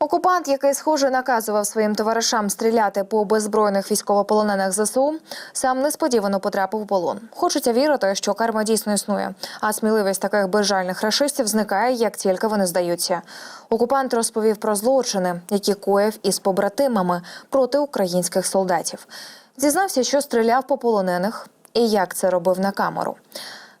Окупант, який схоже наказував своїм товаришам стріляти по беззбройних військовополонених ЗСУ, сам несподівано потрапив у полон. Хочеться вірити, що карма дійсно існує, а сміливість таких безжальних рашистів зникає, як тільки вони здаються. Окупант розповів про злочини, які коїв із побратимами проти українських солдатів. Зізнався, що стріляв по полонених і як це робив на камеру.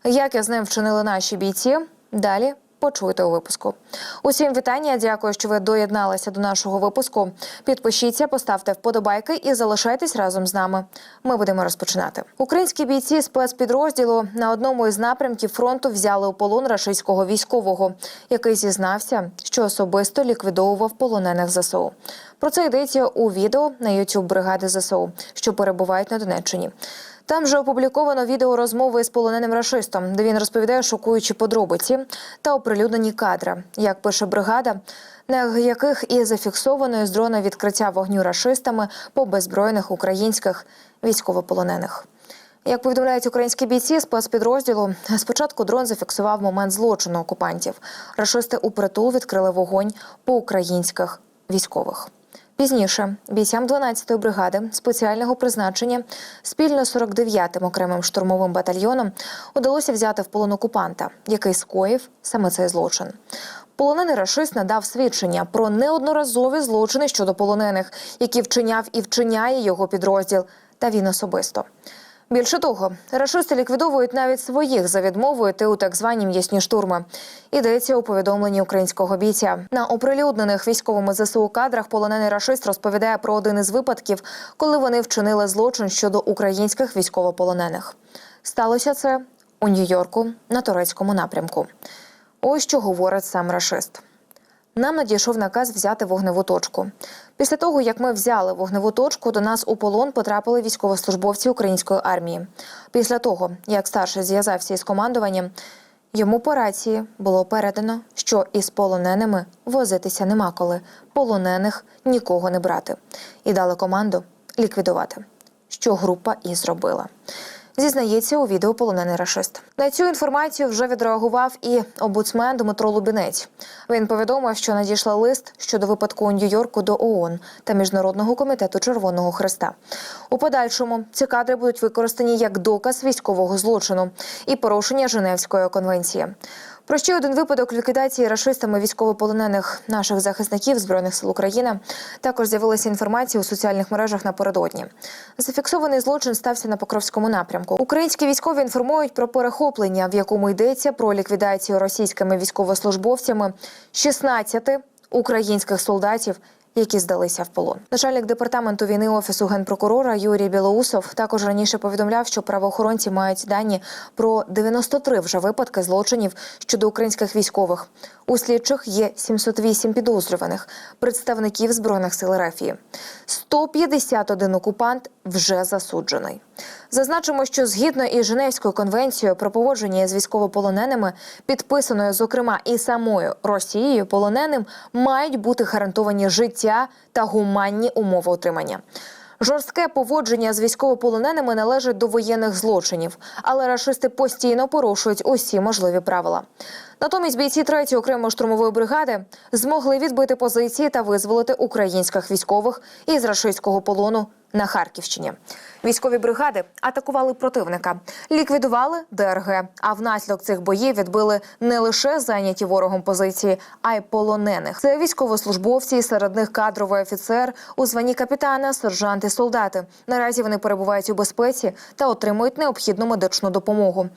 Як із ним вчинили наші бійці? Далі почуйте у випуску. Усім вітання. Дякую, що ви доєдналися до нашого випуску. Підпишіться, поставте вподобайки і залишайтесь разом з нами. Ми будемо розпочинати. Українські бійці спецпідрозділу на одному із напрямків фронту взяли у полон рашистського військового, який зізнався, що особисто ліквідовував полонених ЗСУ. Про це йдеться у відео на YouTube бригади ЗСУ, що перебувають на Донеччині. Там же опубліковано відео розмови з полоненим рашистом, де він розповідає шокуючі подробиці та оприлюднені кадри, як пише бригада, на яких і зафіксовано з дрона відкриття вогню рашистами по беззбройних українських військовополонених. Як повідомляють українські бійці спецпідрозділу, спочатку дрон зафіксував момент злочину окупантів. Рашисти у притул відкрили вогонь по українських військових. Пізніше бійцям 12-ї бригади спеціального призначення спільно з 49-м окремим штурмовим батальйоном удалося взяти в полон окупанта, який скоїв саме цей злочин. Полонений рашист надав свідчення про неодноразові злочини щодо полонених, які вчиняв і вчиняє його підрозділ, та він особисто. Більше того, рашисти ліквідовують навіть своїх за відмовою йти у так звані м'ясні штурми. Йдеться у повідомленні українського бійця. На оприлюднених військовими ЗСУ кадрах полонений рашист розповідає про один із випадків, коли вони вчинили злочин щодо українських військовополонених. Сталося це у Нью-Йорку на турецькому напрямку. Ось що говорить сам рашист. Нам надійшов наказ взяти вогневу точку. Після того, як ми взяли вогневу точку, до нас у полон потрапили військовослужбовці української армії. Після того, як старший зв'язався із командуванням, йому по рації було передано, що із полоненими возитися нема коли, полонених нікого не брати. І дали команду ліквідувати, що група і зробила. Зізнається у відео полонений рашист. На цю інформацію вже відреагував і омбудсмен Дмитро Лубінець. Він повідомив, що надійшла лист щодо випадку у Нью-Йорку до ООН та Міжнародного комітету Червоного Христа. У подальшому ці кадри будуть використані як доказ військового злочину і порушення Женевської конвенції. Про ще один випадок ліквідації рашистами військовополонених наших захисників збройних сил України також з'явилася інформація у соціальних мережах напередодні. Зафіксований злочин стався на Покровському напрямку. Українські військові інформують про перехоплення, в якому йдеться про ліквідацію російськими військовослужбовцями 16 українських солдатів які здалися в полон. Начальник департаменту війни офісу генпрокурора Юрій Білоусов також раніше повідомляв, що правоохоронці мають дані про 93 вже випадки злочинів щодо українських військових. У слідчих є 708 підозрюваних представників збройних сил РФ. 151 окупант вже засуджений. Зазначимо, що згідно із Женевською конвенцією про поводження з військовополоненими, підписаною зокрема і самою Росією, полоненим мають бути гарантовані життя та гуманні умови утримання. Жорстке поводження з військовополоненими належить до воєнних злочинів, але рашисти постійно порушують усі можливі правила. Натомість бійці 3-ї окремої штурмової бригади змогли відбити позиції та визволити українських військових із рашистського полону на Харківщині. Військові бригади атакували противника, ліквідували ДРГ. А внаслідок цих боїв відбили не лише зайняті ворогом позиції, а й полонених. Це військовослужбовці, серед них кадровий офіцер у званні капітана, сержанти, солдати. Наразі вони перебувають у безпеці та отримують необхідну медичну допомогу.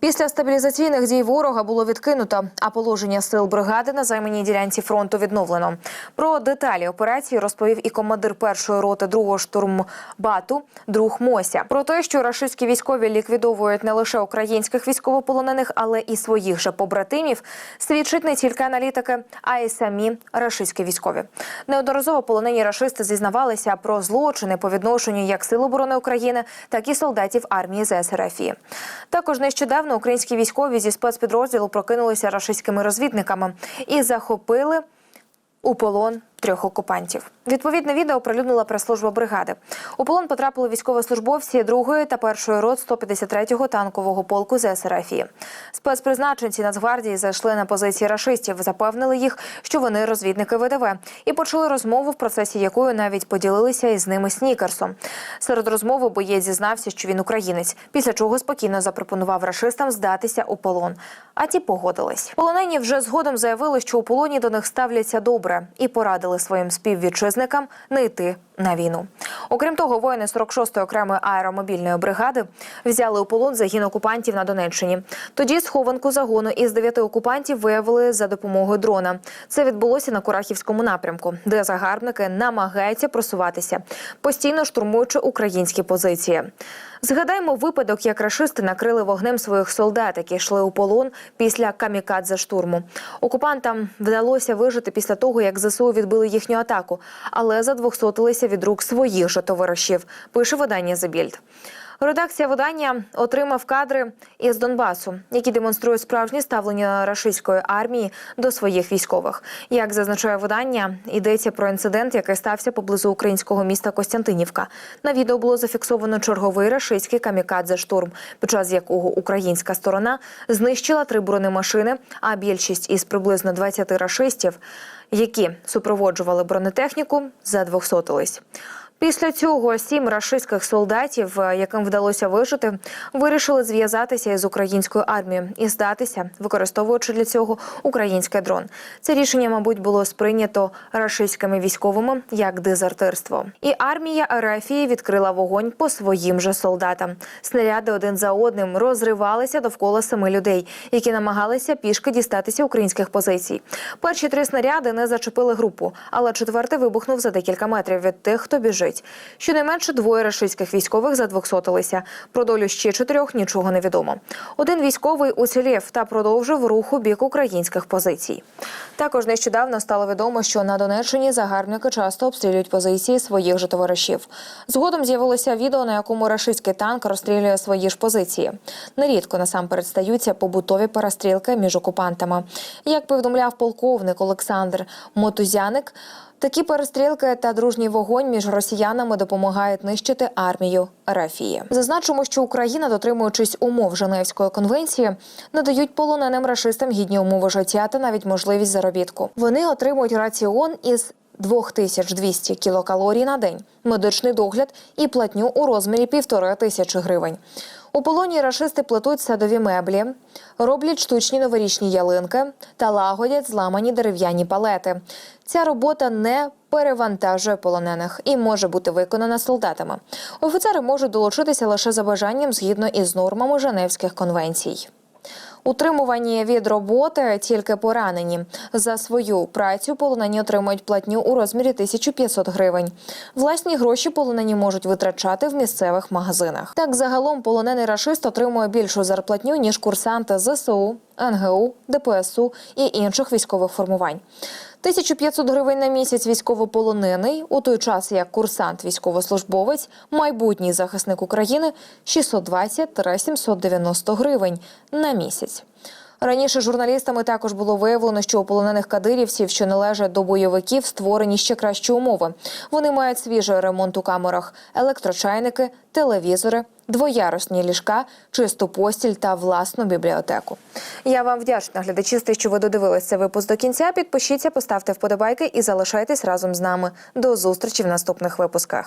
Після стабілізаційних дій ворога було відкинуто, а положення сил бригади на займаній ділянці фронту відновлено. Про деталі операції розповів і командир першої роти другого штурмбату друг Мося. Про те, що рашистські військові ліквідовують не лише українських військовополонених, але і своїх же побратимів, свідчить не тільки аналітики, а й самі рашистські військові. Неодноразово полонені рашисти зізнавалися про злочини по відношенню як Сил оборони України, так і солдатів армії ЗСРФ. Також нещодавно українські військові зі спецпідрозділу прокинулися рашистськими розвідниками і захопили у полон трьох окупантів. Відповідне відео оприлюднила прес-служба бригади. У полон потрапили військовослужбовці 2-ї та 1-ї рот 153-го танкового полку ЗС РФ. Спецпризначенці Нацгвардії зайшли на позиції рашистів, запевнили їх, що вони розвідники ВДВ, і почали розмову, в процесі якої навіть поділилися із ними снікерсом. Серед розмови боєць зізнався, що він українець, після чого спокійно запропонував рашистам здатися у полон. А ті погодились. Полонені вже згодом заявили, що у полоні до них ставляться добре і порадили своїм співвітчизникам не йти на війну. Окрім того, воїни 46-ї окремої аеромобільної бригади взяли у полон загін окупантів на Донеччині. Тоді схованку загону із дев'яти окупантів виявили за допомогою дрона. Це відбулося на Курахівському напрямку, де загарбники намагаються просуватися, постійно штурмуючи українські позиції. Згадаємо випадок, як рашисти накрили вогнем своїх солдат, які йшли у полон після камікадзе штурму. Окупантам вдалося вижити після того, як ЗСУ відбили їхню атаку, але задвохсотилися від рук своїх же товаришів. Пише видання «Зебільд». Редакція видання отримав кадри із Донбасу, які демонструють справжнє ставлення рашистської армії до своїх військових. Як зазначає видання, йдеться про інцидент, який стався поблизу українського міста Костянтинівка. На відео було зафіксовано черговий рашистський камікадзе штурм, під час якого українська сторона знищила три бронемашини, а більшість із приблизно 20 рашистів, які супроводжували бронетехніку, задвохсотились. Після цього сім рашистських солдатів, е, яким вдалося вижити, вирішили зв'язатися із українською армією і здатися, використовуючи для цього український дрон. Це рішення, мабуть, було сприйнято рашистськими військовими як дезертирство. І армія РФ відкрила вогонь по своїм же солдатам. Снаряди один за одним розривалися довкола семи людей, які намагалися пішки дістатися українських позицій. Перші три снаряди не зачепили групу, але четвертий вибухнув за декілька метрів від тих, хто біжить. Щонайменше двоє рашистських військових задвохсотилися. Про долю ще чотирьох нічого не відомо. Один військовий уцілів та продовжив рух у бік українських позицій. Також нещодавно стало відомо, що на Донеччині загарбники часто обстрілюють позиції своїх же товаришів. Згодом з'явилося відео, на якому рашистський танк розстрілює свої ж позиції. Нерідко насамперед стаються побутові перестрілки між окупантами. Як повідомляв полковник Олександр Мотузяник, Такі перестрілки та дружній вогонь між росіянами допомагають нищити армію Рафії. Зазначимо, що Україна, дотримуючись умов Женевської конвенції, надають полоненим рашистам гідні умови життя та навіть можливість заробітку. Вони отримують раціон із 2200 кілокалорій на день, медичний догляд і платню у розмірі півтори тисячі гривень. У полоні рашисти плетуть садові меблі, роблять штучні новорічні ялинки та лагодять зламані дерев'яні палети. Ця робота не перевантажує полонених і може бути виконана солдатами. Офіцери можуть долучитися лише за бажанням згідно із нормами Женевських конвенцій. Утримувані від роботи тільки поранені. За свою працю полонені отримують платню у розмірі 1500 гривень. Власні гроші полонені можуть витрачати в місцевих магазинах. Так, загалом полонений рашист отримує більшу зарплатню ніж курсанти ЗСУ, НГУ, ДПСУ і інших військових формувань. 1500 гривень на місяць військовополонений, у той час як курсант військовослужбовець, майбутній захисник України 620-790 гривень на місяць. Раніше журналістами також було виявлено, що у полонених кадирівців, що належать до бойовиків, створені ще кращі умови. Вони мають свіжий ремонт у камерах, електрочайники, телевізори, двоярусні ліжка, чисту постіль та власну бібліотеку. Я вам вдячна, глядачі, що ви додивилися випуск до кінця. Підпишіться, поставте вподобайки і залишайтесь разом з нами. До зустрічі в наступних випусках.